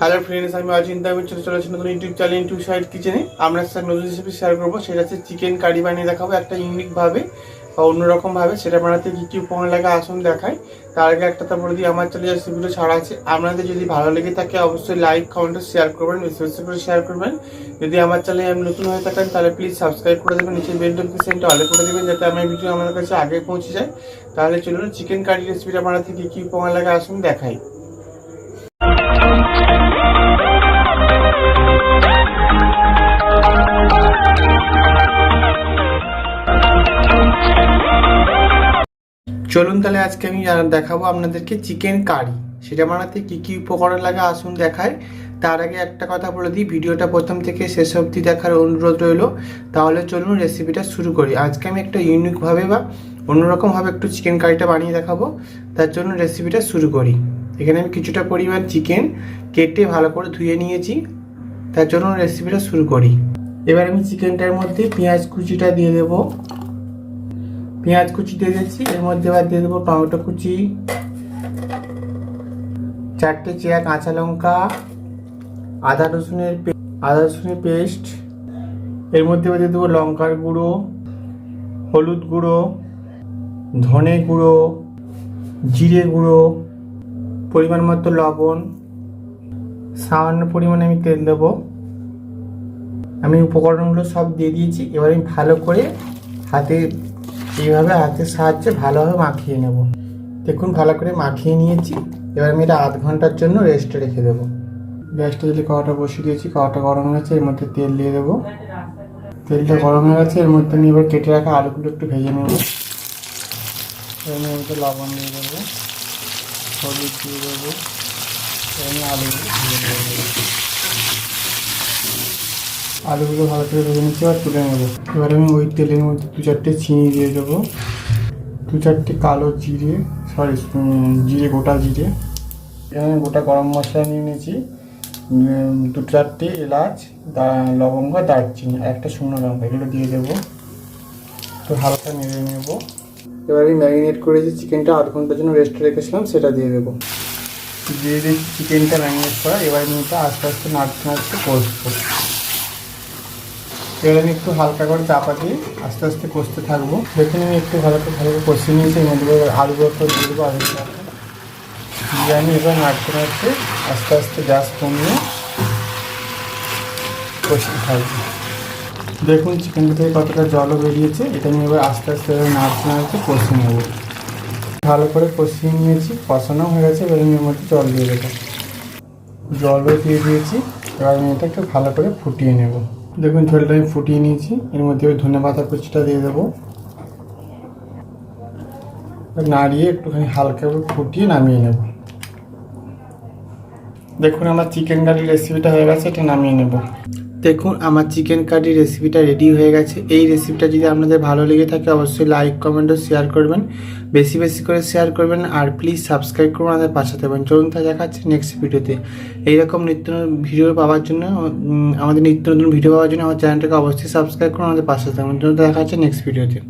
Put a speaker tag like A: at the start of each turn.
A: Hello friends আমি অচিন্তা আমি চলে চলেছি নতুন ইউটিউব চ্যানেল ইউটিউব সাইড কিচেনে আমরা সাথে নতুন রেসিপি শেয়ার করব, সেটা হচ্ছে চিকেন কারি বানিয়ে দেখাবো একটা ইউনিকভাবে বা অন্যরকম ভাবে। সেটা বানাতে কী কী উপকরণ লাগে আসুন দেখাই। তার আগে একটা তারপরে দিয়ে আমার চ্যানেলে রেসিপিগুলো ছাড়া আছে। আপনাদের যদি ভালো লেগে থাকে, অবশ্যই লাইক কমেন্ট শেয়ার করবেন করে শেয়ার করবেন। যদি আমার চ্যানেলে আমি নতুন হয়ে থাকেন, তাহলে প্লিজ সাবস্ক্রাইব করে দেবেন, নিচে বেল নোটিফিকেশনটা অলে করে দেবেন, যাতে আমার ভিডিও আমাদের কাছে আগে পৌঁছে যায়। তাহলে চলুন চিকেন কারি রেসিপিটা বানাতে কী কী উপকরণ লাগে আসুন দেখাই। চলুন তাহলে আজকে আমি দেখাবো আপনাদেরকে চিকেন কারি সেটা বানাতে কি কি উপকরণ লাগে আসুন দেখায় তার আগে একটা কথা বলে দিই, ভিডিওটা প্রথম থেকে শেষ অবধি দেখার অনুরোধ রইল। তাহলে চলুন রেসিপিটা শুরু করি। আজকে আমি একটা ইউনিকভাবে বা অন্যরকমভাবে একটু চিকেন কারিটা বানিয়ে দেখাবো। তার জন্য রেসিপিটা শুরু করি। এখানে আমি কিছুটা পরিমাণ চিকেন কেটে ভালো করে ধুয়ে নিয়েছি। তার জন্য রেসিপিটা শুরু করি। এবার আমি চিকেনটার মধ্যে পেঁয়াজ কুচিটা দিয়ে দেবো। পেঁয়াজ কুচি দিয়ে দিচ্ছি এর মধ্যে এবার দিয়ে দেবো টমেটো কুচি, চারটে চেয়া কাঁচা লঙ্কা, আদা রসুনের আদা রসুনের পেস্ট, এর মধ্যে এবার দিয়ে দেবো লঙ্কার গুঁড়ো, হলুদ গুঁড়ো, ধনে গুঁড়ো, জিরে গুঁড়ো, পরিমাণ মতো লবণ, সামান্য পরিমাণে আমি তেল দেবো। আমি উপকরণগুলো সব দিয়ে দিয়েছি। এবার আমি ভালো করে হাতে এইভাবে হাতের সাহায্যে ভালোভাবে মাখিয়ে নেব। দেখুন, ভালো করে মাখিয়ে নিয়েছি। এবার আমি এটা আধ ঘণ্টার জন্য রেস্টে রেখে দেবো। গ্যাসটা দিলে কড়াটা বসিয়ে দিয়েছি, কড়াটা গরম হয়েছে এর মধ্যে তেল দিয়ে দেবো। তেলটা গরম হয়ে গেছে, এর মধ্যে আমি এবার কেটে রাখা আলুগুলো একটু ভেজে নেব। এর লবণ দিয়ে দেবো, হলুদ দিয়ে দেবো আমি আলুগুলো ভেজে আলুগুলো ভালো করে ভেজে নিচ্ছি আর তুলে নেব। এবার আমি ওই তেলের মধ্যে দু চারটে চিনি দিয়ে দেবো। দু চারটে কালো জিরে সরি জিরে, গোটা জিরে। এখানে গোটা গরম মশলা নিয়ে নিয়েছি। দু চারটে এলাচ লবঙ্গ দারচিনি একটা শুকনো লঙ্কা, এগুলো দিয়ে দেবো। তো হালকা নেড়ে নেব। এবার আমি ম্যারিনেট করে যে চিকেনটা আধ ঘণ্টার জন্য রেস্টে রেখেছিলাম, সেটা দিয়ে দেবো। দিয়ে দিয়েছি চিকেনটা ম্যারিনেট করা, এবার আমি এটা আস্তে আস্তে নাড়তে নাড়তে কষবো। এবার আমি একটু হালকা করে চাপা দিয়ে আস্তে আস্তে কষতে থাকব। দেখুন আমি একটু ভালো করে ভালো করে কষিয়ে নিয়েছি মধ্যে আলুগুলো তো দিয়ে দেবো সাথে। দিয়ে আমি এবার নাড়তে নাড়তে আস্তে আস্তে গ্যাস কমিয়ে কষতে থাকব। দেখুন চিকেনটা থেকে কতটা জলও বেরিয়েছে, এটা আমি এবার আস্তে আস্তে এবার নাড়তে নাড়তে কষিয়ে নেব। ভালো করে কষিয়ে নিয়েছি, কষানো হয়ে গেছে, এবার আমি এর মধ্যে জল দিয়ে দেবো। জলও দিয়ে দিয়েছি, এবার আমি এটা একটু ভালো করে ফুটিয়ে নেব। দেখুন ঝোলটা আমি ফুটিয়ে নিয়েছি। এর মধ্যে ওই ধনে পাতা কুচিটা দিয়ে দেবো। নাড়িয়ে একটুখানি হালকা করে ফুটিয়ে নামিয়ে নেব। দেখুন আমার চিকেন কারি রেসিপিটা হয়ে গেছে, এটা নামিয়ে নেব। দেখুন, আমার চিকেন কারি রেসিপিটা রেডি হয়ে গেছে। এই রেসিপিটা যদি আপনাদের ভালো লেগে থাকে, অবশ্যই লাইক কমেন্ট ও শেয়ার করবেন। বেশি বেশি করে শেয়ার করবেন আর প্লিজ সাবস্ক্রাইব করুন আমাদের পাশে থাকবেন। চলুন তা দেখাচ্ছে নেক্সট ভিডিওতে এইরকম নিত্য নতুন ভিডিও পাওয়ার জন্য আমাদের নিত্য নতুন ভিডিও পাওয়ার জন্য আমার চ্যানেলটাকে অবশ্যই সাবস্ক্রাইব করুন আমাদের পাশে থাকবেন। চলুন তা দেখা হচ্ছে নেক্সট ভিডিওতে